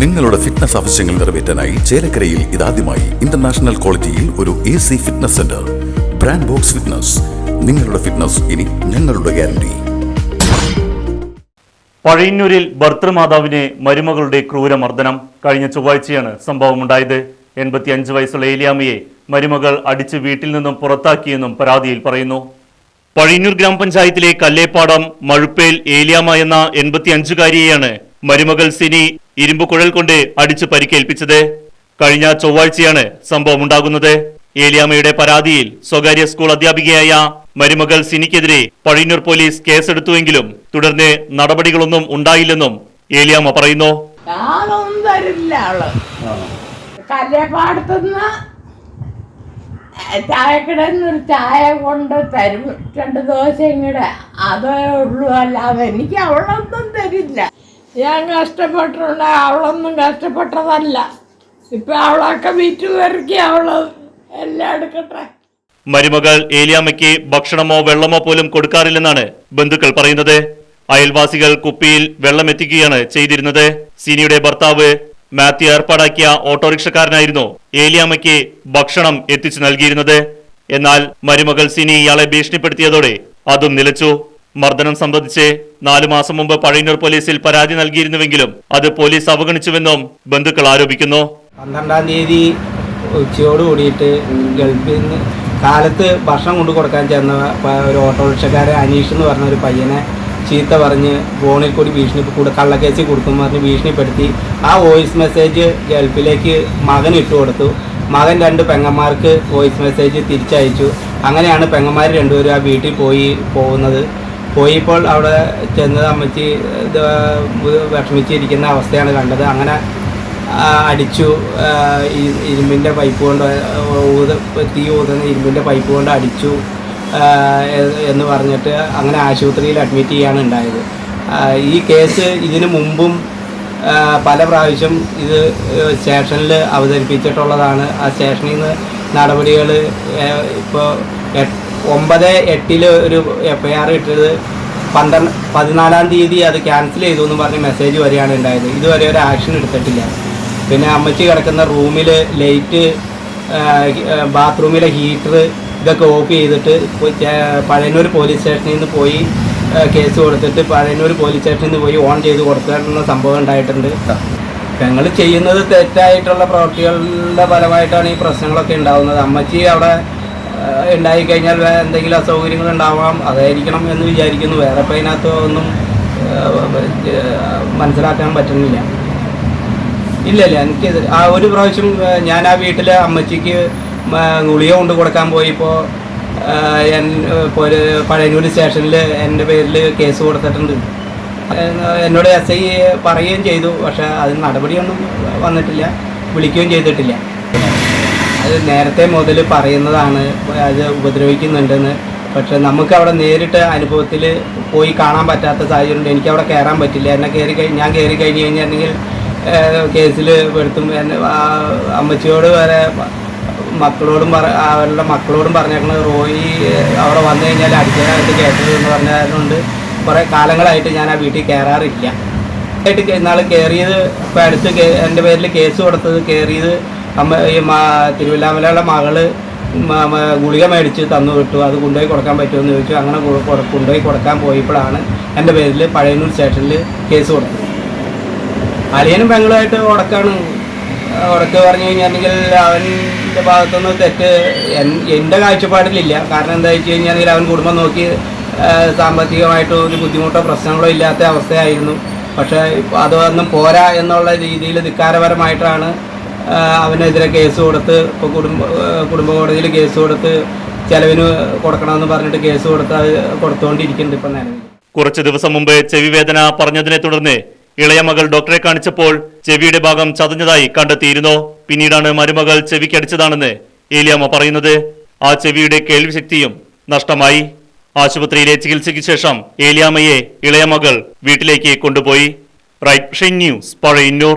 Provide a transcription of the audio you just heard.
നിങ്ങളുടെ ഫിറ്റ്നസ് ആവശ്യങ്ങൾ നിറവേറ്റാനായി ചേലക്കരയിൽ ഇതാദ്യമായി ഇന്റർനാഷണൽ ക്വാളിറ്റിയിൽ ഒരു A C fitness centre brand box fitness നിങ്ങളുടെ ഫിറ്റ്നസ് ഇനി ഞങ്ങളുടെ ഗ്യാരണ്ടി പഴയന്നൂരിൽ ഭർത്തൃമാതാവിനെ മരുമകളുടെ ക്രൂരമർദ്ദനം കഴിഞ്ഞ ചൊവ്വാഴ്ചയാണ് സംഭവമുണ്ടായത്. എൺപത്തിയഞ്ച് വയസ്സുള്ള ഏലിയാമ്മയെ മരുമകൾ അടിച്ച് വീട്ടിൽ നിന്നും പുറത്താക്കിയെന്നും പരാതിയിൽ പറയുന്നു. പഴയന്നൂർ ഗ്രാമപഞ്ചായത്തിലെ കല്ലേപ്പാടം മഴുപ്പേൽ ഏലിയാമ്മ എന്ന എൺപത്തിയഞ്ചുകാരിയെയാണ് മരുമകൾ സിനി ഇരുമ്പ് കുഴൽ കൊണ്ട് അടിച്ചു പരിക്കേൽപ്പിച്ചത്. കഴിഞ്ഞ ചൊവ്വാഴ്ചയാണ് സംഭവം ഉണ്ടാകുന്നത് ഏലിയാമ്മയുടെ പരാതിയിൽ സ്വകാര്യ സ്കൂൾ അധ്യാപികയായ മരുമകൾ സിനിക്കെതിരെ പഴയന്നൂർ പോലീസ് കേസെടുത്തുവെങ്കിലും തുടർന്ന് നടപടികളൊന്നും ഉണ്ടായില്ലെന്നും ഏലിയാമ്മ പറയുന്നു. ഞാനൊന്നും തരില്ല അവൾ. കല്യപ്പാടത്തുനിന്ന് ചായക്കടന്ന് ഒരു ചായ കൊണ്ട് തരും. രണ്ട് ദോശ ഇങ്ങടെ അതേ ഉള്ളൂ അല്ലാതെ എനിക്ക് അവളൊന്നും തരില്ല. ഞാൻ കഷ്ടപ്പെട്ടിട്ടുണ്ട്. അവളൊന്നും കഷ്ടപ്പെട്ടതല്ല. ഇപ്പൊ അവളൊക്കെ വിറ്റ് പെറുക്കി അവൾ എല്ലാം എടുക്കട്ടെ. മരുമകൾ ഏലിയാമ്മയ്ക്ക് ഭക്ഷണമോ വെള്ളമോ പോലും കൊടുക്കാറില്ലെന്നാണ് ബന്ധുക്കൾ പറയുന്നത്. അയൽവാസികൾ കുപ്പിയിൽ വെള്ളം എത്തിക്കുകയാണ് ചെയ്തിരുന്നത്. സിനിയുടെ ഭർത്താവ് മാത്യു ഏർപ്പാടാക്കിയ ഓട്ടോറിക്ഷക്കാരനായിരുന്നു ഏലിയാമ്മയ്ക്ക് ഭക്ഷണം എത്തിച്ചു നൽകിയിരുന്നത്. എന്നാൽ മരുമകൾ സിനി ഇയാളെ ഭീഷണിപ്പെടുത്തിയതോടെ അതും നിലച്ചു. മർദ്ദനം സംബന്ധിച്ച് നാലു മാസം മുമ്പ് പഴയന്നൂർ പോലീസിൽ പരാതി നൽകിയിരുന്നുവെങ്കിലും അത് പോലീസ് അവഗണിച്ചുവെന്നും ബന്ധുക്കൾ ആരോപിക്കുന്നു. പന്ത്രണ്ടാം തീയതി ഉച്ചയോട് കൂടിയിട്ട് ഗൾഫിൽ നിന്ന് കാലത്ത് ഭക്ഷണം കൊണ്ടു കൊടുക്കാൻ ചെന്ന ഒരു ഓട്ടോറിക്ഷക്കാരൻ അനീഷ് എന്ന് പറഞ്ഞ ഒരു പയ്യനെ ചീത്ത പറഞ്ഞ് ഫോണിൽ കൂടി ഭീഷണി കൂടെ കള്ളക്കേസിൽ കൊടുക്കും പറഞ്ഞ് ഭീഷണിപ്പെടുത്തി ആ വോയിസ് മെസ്സേജ് ഗൾഫിലേക്ക് മകൻ ഇട്ടു കൊടുത്തു. മകൻ രണ്ട് പെങ്ങന്മാർക്ക് വോയിസ് മെസ്സേജ് തിരിച്ചയച്ചു. അങ്ങനെയാണ് പെങ്ങന്മാർ രണ്ടുപേരും ആ വീട്ടിൽ പോയി പോകുന്നത്. പോയപ്പോൾ അവിടെ ചെന്ന് അമ്മച്ചി വിഷമിച്ചിരിക്കുന്ന അവസ്ഥയാണ് കണ്ടത്. അങ്ങനെ അടിച്ചു. ഇരുമ്പിന്റെ പൈപ്പ് കൊണ്ട് ഊത തീ ഊതുന്ന ഇരുമ്പിന്റെ പൈപ്പ് കൊണ്ട് അടിച്ചു. എന്ന് പറഞ്ഞിട്ട് അങ്ങനെ ആശുപത്രിയിൽ അഡ്മിറ്റ് ചെയ്യാണ് ഉണ്ടായത്. ഈ കേസ് ഇതിനു മുമ്പും പല പ്രാവശ്യം ഇത് സ്റ്റേഷനിൽ അവതരിപ്പിച്ചിട്ടുള്ളതാണ്. ആ സ്റ്റേഷനിൽ നിന്ന് നടപടികൾ ഇപ്പോൾ ഒമ്പത് എട്ടിൽ ഒരു എഫ് ഐ ആർ ഇട്ടത് പന്ത്രണ്ട് പതിനാലാം തീയതി അത് ക്യാൻസൽ ചെയ്തു എന്ന് പറഞ്ഞ് മെസ്സേജ് വരികയാണ് ഉണ്ടായത്. ഇതുവരെ ഒരു ആക്ഷൻ എടുത്തിട്ടില്ല. പിന്നെ അമ്മച്ചി കിടക്കുന്ന റൂമിൽ ലൈറ്റ് ബാത്റൂമിലെ ഹീറ്റർ ഇതൊക്കെ ഓഫ് ചെയ്തിട്ട് പഴയന്നൂർ പോലീസ് സ്റ്റേഷനിൽ നിന്ന് പോയി കേസ് കൊടുത്തിട്ട് പഴയന്നൂർ പോലീസ് സ്റ്റേഷനിൽ നിന്ന് പോയി ഓൺ ചെയ്ത് കൊടുത്തിട്ടുള്ള സംഭവം ഉണ്ടായിട്ടുണ്ട്. ഞങ്ങൾ ചെയ്യുന്നത് തെറ്റായിട്ടുള്ള പ്രവൃത്തികളുടെ ഫലമായിട്ടാണ് ഈ പ്രശ്നങ്ങളൊക്കെ ഉണ്ടാകുന്നത് അമ്മച്ചി അവിടെ ഏഹ് ഉണ്ടായി കഴിഞ്ഞാൽ എന്തെങ്കിലും അസൗകര്യങ്ങൾ ഉണ്ടാവാം അതായിരിക്കണം എന്ന് വിചാരിക്കുന്നു. വേറെ ഇപ്പം അതിനകത്ത് ഒന്നും മനസ്സിലാക്കാൻ പറ്റുന്നില്ല. ഇല്ല ഇല്ല എനിക്ക് ആ ഒരു പ്രാവശ്യം ഞാൻ ആ വീട്ടിൽ അമ്മച്ചിക്ക് ഗുളിക കൊണ്ട് കൊടുക്കാൻ പോയിപ്പോൾ ഞാൻ പഴയന്നൂർ സ്റ്റേഷനിൽ എന്റെ പേരിൽ കേസ് കൊടുത്തിട്ടുണ്ട്. എന്നോട് എസ് ഐ പറയുകയും ചെയ്തു പക്ഷേ അതിന് നടപടിയൊന്നും വന്നിട്ടില്ല വിളിക്കുകയും ചെയ്തിട്ടില്ല. അത് നേരത്തെ മുതൽ പറയുന്നതാണ് അത് ഉപദ്രവിക്കുന്നുണ്ടെന്ന്. പക്ഷെ നമുക്ക് അവിടെ നേരിട്ട് അനുഭവത്തിൽ പോയി കാണാൻ പറ്റാത്ത സാഹചര്യമുണ്ട്. എനിക്ക് അവിടെ കയറാൻ പറ്റില്ല. എന്നെ കയറി കഴിഞ്ഞ് ഞാൻ കയറി കഴിഞ്ഞ് കഴിഞ്ഞിട്ടുണ്ടെങ്കിൽ കേസിൽ പെടുത്തും എന്നെ അമ്മച്ചിയോട് വരെ മക്കളോടും പറ അവരുടെ മക്കളോടും പറഞ്ഞേക്കുന്നത് റോയി അവിടെ വന്നു കഴിഞ്ഞാൽ അടിക്കാനായിട്ട് കേട്ടത് എന്ന് പറഞ്ഞതുകൊണ്ട് കുറേ കാലങ്ങളായിട്ട് ഞാൻ ആ വീട്ടിൽ കയറാറില്ല. ആയിട്ട് ഇന്നാൾ കയറിയത് ഇപ്പം അടുത്ത് എന്റെ പേരിൽ കേസ് കൊടുത്തത് കയറിയത് അമ്മ ഈ മാ- തിരുവല്ലാമലയുടെ മകൾ ഗുളിക മേടിച്ച് തന്നു വിട്ടു. അത് കൊണ്ടുപോയി കൊടുക്കാൻ പറ്റുമെന്ന് ചോദിച്ചു. അങ്ങനെ കൊണ്ടുപോയി കൊടുക്കാൻ പോയപ്പോഴാണ് എന്റെ പേരിൽ പഴയന്നൂർ സ്റ്റേഷനിൽ കേസ് കൊടുത്തത്. അലിയനും പെങ്ങളുമായിട്ട് ഉടക്കാണ്. ഉടക്ക് പറഞ്ഞു കഴിഞ്ഞിട്ടുണ്ടെങ്കിൽ അവന്റെ ഭാഗത്തുനിന്ന് തെറ്റ് എൻ- എന്റെ കാഴ്ചപ്പാടിലില്ല. കാരണം എന്താ വെച്ച് കഴിഞ്ഞാൽ അവൻ കുടുംബം നോക്കി സാമ്പത്തികമായിട്ട് ഒരു ബുദ്ധിമുട്ടോ പ്രശ്നങ്ങളോ ഇല്ലാത്ത അവസ്ഥയായിരുന്നു. പക്ഷേ അതൊന്നും പോരാ എന്നുള്ള രീതിയിൽ ധിക്കാരപരമായിട്ടാണ് അവനെതിരെ കേസ് കൊടുത്ത് ഇപ്പോൾ കുടുംബ കുടുംബ കോടതിയിൽ കേസ് കൊടുത്ത് ചെലവിന് കൊടുക്കണമെന്ന് പറഞ്ഞിട്ട് കേസ് കൊടുത്ത് അത് കൊടുത്തുകൊണ്ടിരിക്കുന്നുണ്ട് ഇപ്പം നിലവിൽ. കുറച്ചു ദിവസം മുമ്പ് ചെവി വേദന പറഞ്ഞതിനെ തുടർന്ന് ഇളയ മകൾ ഡോക്ടറെ കാണിച്ചപ്പോൾ ചെവിയുടെ ഭാഗം ചതഞ്ഞതായി കണ്ടെത്തിയിരുന്നു. പിന്നീടാണ് മരുമകൾ ചെവിക്കടിച്ചതാണെന്ന് ഏലിയാമ്മ പറയുന്നത്. ആ ചെവിയുടെ കേൾവിശക്തിയും നഷ്ടമായി. ആശുപത്രിയിലെ ചികിത്സയ്ക്ക് ശേഷം ഏലിയാമ്മയെ ഇളയ മകൾ വീട്ടിലേക്ക് കൊണ്ടുപോയി. Right news Pazhayannur.